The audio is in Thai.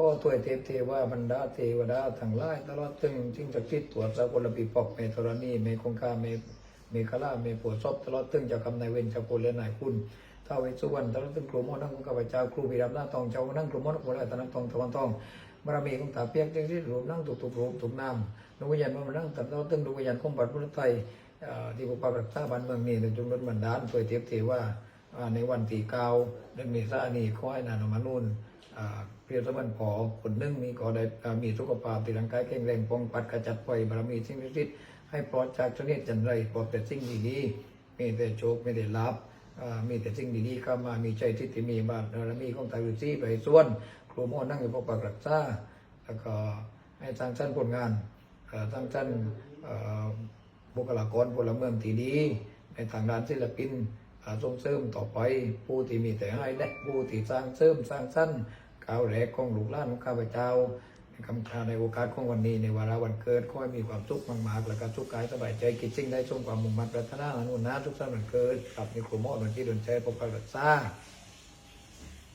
ก็ตัวเทพเทวาบรรดาเทวดาทั้งหลายตลอดถึงสิ่งศักดิ์สิทธิ์ตรวจสากลปีปอกเมธรณีเมคงคาเมเมฆลาเมปวดซบตลอดถึงจ้ากรรมนายเวรจ้าคุณและนายคุณท้าวเวสุวรรณตลอดถึงครูมอนั่งของข้าพเจ้าครูบิดาหน้าทองเจ้านั่งครูมอนักบุญและตนักทองตะวันทองบารมีของตาเปียกจังที่รวมนั่งถูกถูกรูปถูกนามดวงวิญญาณมันนั่งตลอดถึงดวงวิญญาณของบัตรพุทธไทยที่ปกปักรักษาบ้านเมืองนี้ในจุดนั้นบันดาลเพื่อเทพเทวาอ่าในวันที่เก้าเดือนเมษายนนี้ขอให้นานอมานุนอ่า เปรียบเสมือนพอคนนึ่งมีก็ได้มีสุขภาพที่ร่างกายแข็งแรงป้องปัดกระจัดไฟบารมีสิ่งศักดิ์สิทธิ์ให้ปลอดจากชนิดจันไรปลอดแต่สิ่งดีๆมีแต่โชคมีแต่ลาภอ่ามีแต่สิ่งดีๆเข้ามามีใจที่ที่มีบารมีของตาฤาษีไปส่วนครูหมอนั่งอยู่ปกปักรักษาแล้วก็ให้สร้างสรรค์ผลงานเอ่อสร้างสรรค์เอ่อบุคลากรพลเมืองที่ดีในทางด้านศิลปินส่งเสริมต่อไปผู้ที่มีแต่ให้และผู้ที่สร้างเสริมสร้างสร ข่าวแรกของลูกหลานของข้าพเจ้าในคำคาในโอกาสของวันนี้ในวาระวันเกิดขอให้มีความสุขมากๆ และก็สุขกายสบายใจกิจสิ่งได้สมความมุ่งมั่นปรารถนาอนุนาทุกสันวันเกิดกับนิโครโมะวันที่ดนใจพบกันรักษา